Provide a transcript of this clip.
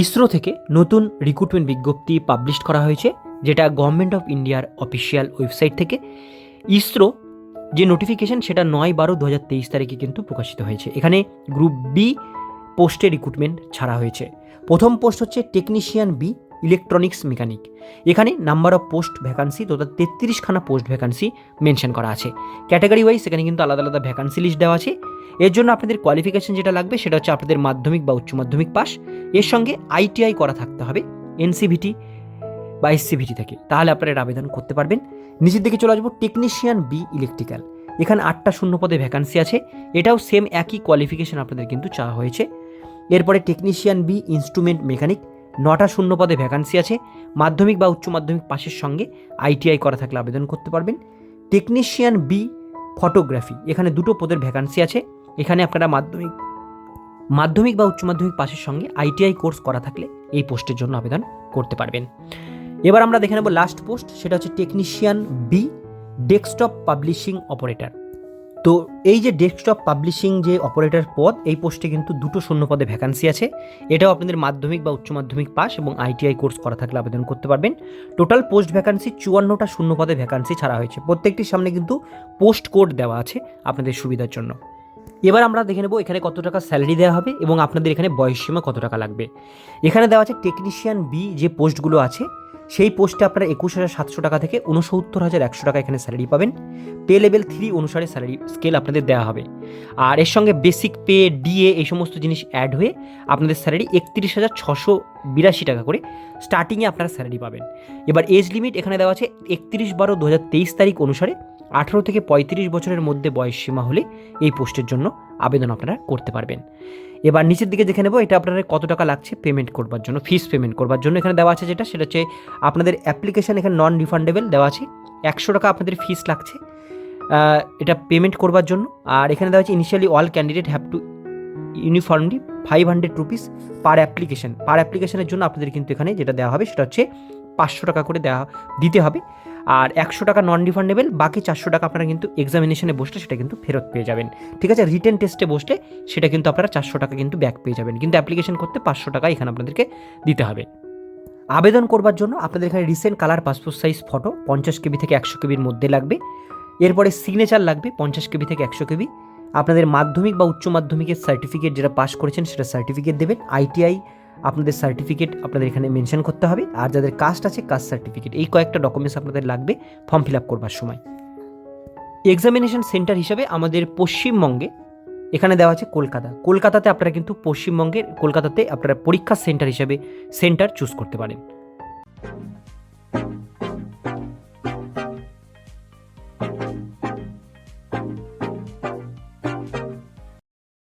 ইসরো থেকে নতুন রিক্রুটমেন্ট বিজ্ঞপ্তি পাবলিশ করা হয়েছে, যেটা গভর্নমেন্ট অফ ইন্ডিয়ার অফিসিয়াল ওয়েবসাইট থেকে। ইসরো যে নোটিফিকেশন সেটা নয় বারো দু হাজার তেইশ তারিখে কিন্তু প্রকাশিত হয়েছে। এখানে গ্রুপ বি পোস্টে রিক্রুটমেন্ট ছাড়া হয়েছে। প্রথম পোস্ট হচ্ছে টেকনিশিয়ান বি ইলেকট্রনিক্স মেকানিক এখানে নাম্বার অফ পোস্ট ভ্যাকান্সি তোতা তেত্রিশখানা পোস্ট ভ্যাকান্সি মেনশন করা আছে। ক্যাটাগরি ওয়াইজ এখানে কিন্তু আলাদা আলাদা ভ্যাকান্সি লিস্ট দেওয়া আছে। এর জন্য আপনাদের কোয়ালিফিকেশন যেটা লাগবে সেটা হচ্ছে আপনাদের মাধ্যমিক বা উচ্চ মাধ্যমিক পাস এর সঙ্গে আইটিআই করা থাকতে হবে এনসিভিটি বা এসসিভিটি থেকে। তাহলে আপনারা আবেদন করতে পারবেন। নিচের দিকে চলে আসব টেকনিশিয়ান বি ইলেকট্রিক্যাল এখানে আটটা শূন্য পদে ভ্যাকান্সি আছে। এটাও সেম একই কোয়ালিফিকেশন আপনাদের কিন্তু চাওয়া হয়েছে। এরপরে টেকনিশিয়ান বি ইনস্ট্রুমেন্ট মেকানিক নটা শূন্য পদে ভ্যাকান্সি আছে। মাধ্যমিক বা উচ্চ মাধ্যমিক পাশের সঙ্গে আইটিআই করা থাকলে আবেদন করতে পারবেন। টেকনিশিয়ান বি ফটোগ্রাফি এখানে দুটো পদের ভ্যাকান্সি আছে। এখানে আপনারা মাধ্যমিক মাধ্যমিক বা উচ্চ মাধ্যমিক পাশের সঙ্গে আইটিআই কোর্স করা থাকলে এই পোস্টের জন্য আবেদন করতে পারবেন। এবার আমরা দেখে নেব লাস্ট পোস্ট সেটা হচ্ছে technician B desktop publishing operator তো এই যে ডেস্কটপ পাবলিশিং যে অপারেটর পদ, এই পোস্টে কিন্তু দুটো শূন্য পদে ভ্যাকান্সি আছে। এটাও আপনাদের মাধ্যমিক বা উচ্চ মাধ্যমিক পাস এবং আইটিআই কোর্স করা থাকলে আবেদন করতে পারবেন। টোটাল পোস্ট ভ্যাকান্সি চুয়ান্নটা শূন্য পদে ভ্যাকান্সি ছাড়া হয়েছে। প্রত্যেকটির সামনে কিন্তু পোস্ট কোড দেওয়া আছে আপনাদের সুবিধার জন্য। এবার আমরা দেখে নেব এখানে কত টাকা স্যালারি দেওয়া হবে এবং আপনাদের এখানে বয়সসীমা কত টাকা লাগবে। এখানে দেওয়া আছে টেকনিশিয়ান বি যে পোস্টগুলো আছে সেই পোস্টে আপনারা একুশ হাজার সাতশো টাকা থেকে উনসত্তর হাজার একশো টাকা এখানে স্যালারি পাবেন। পে লেভেল থ্রি অনুসারে স্যালারি স্কেল আপনাদের দেওয়া হবে। আর এর সঙ্গে বেসিক পে ডিএ এই সমস্ত জিনিস অ্যাড হয়ে আপনাদের স্যালারি একত্রিশ হাজার ছশো বিরাশি টাকা করে স্টার্টিংয়ে আপনারা স্যালারি পাবেন। এবার এজ লিমিট এখানে দেওয়া আছে একত্রিশ বারো দু হাজার তেইশ তারিখ অনুসারে। আঠেরো থেকে পঁয়ত্রিশ বছরের মধ্যে বয়স সীমা হলে এই পোস্টের জন্য আবেদন আপনারা করতে পারবেন। এবার নিচের দিকে দেখে নেব, এটা আপনাদের কত টাকা লাগছে পেমেন্ট করবার জন্য ফিস পেমেন্ট করবার জন্য এখানে দেওয়া আছে যেটা, সেটা হচ্ছে আপনাদের অ্যাপ্লিকেশান এখানে নন রিফান্ডেবল দেওয়া আছে, একশো টাকা আপনাদের ফিস লাগছে। এটা পেমেন্ট করবার জন্য, আর এখানে দেওয়া আছে initially all candidate have to uniformly five hundred rupees per application per অ্যাপ্লিকেশনের জন্য আপনাদের কিন্তু এখানে যেটা দেওয়া হবে, সেটা হচ্ছে পাঁচশো টাকা করে দেওয়া দিতে হবে। আর একশো টাকা নন রিফান্ডেবল বাকি চারশো টাকা আপনারা কিন্তু এক্সামিনেশনে বসলে সেটা কিন্তু ফেরত পেয়ে যাবেন। ঠিক আছে? রিটেন টেস্টে বসলে সেটা কিন্তু আপনারা চারশো টাকা কিন্তু ব্যাক পেয়ে যাবেন। কিন্তু অ্যাপ্লিকেশন করতে পাঁচশো টাকা এখানে আপনাদেরকে দিতে হবে। আবেদন করবার জন্য আপনাদের এখানে recent colour passport size photo পঞ্চাশ কেবি থেকে একশো কেবির মধ্যে লাগবে। এরপরে সিগনেচার লাগবে পঞ্চাশ কেবি থেকে একশো কেবি। আপনাদের মাধ্যমিক বা উচ্চ মাধ্যমিকের সার্টিফিকেট যেটা পাস করেছেন সেটা সার্টিফিকেট দেবেন। আইটিআই আপনাদের সার্টিফিকেট আপনাদের এখানে মেনশন করতে হবে। আর যাদের কাস্ট আছে কাস্ট সার্টিফিকেট এই কয়েকটা ডকুমেন্টস আপনাদের লাগবে ফর্ম ফিল আপ করবার সময়। এক্সামিনেশন সেন্টার হিসাবে আমাদের পশ্চিমবঙ্গে এখানে দেওয়া আছে কলকাতা। কলকাতাতে আপনারা কিন্তু পশ্চিমবঙ্গের, কলকাতাতে আপনারা পরীক্ষা সেন্টার হিসাবে সেন্টার চুজ করতে পারেন।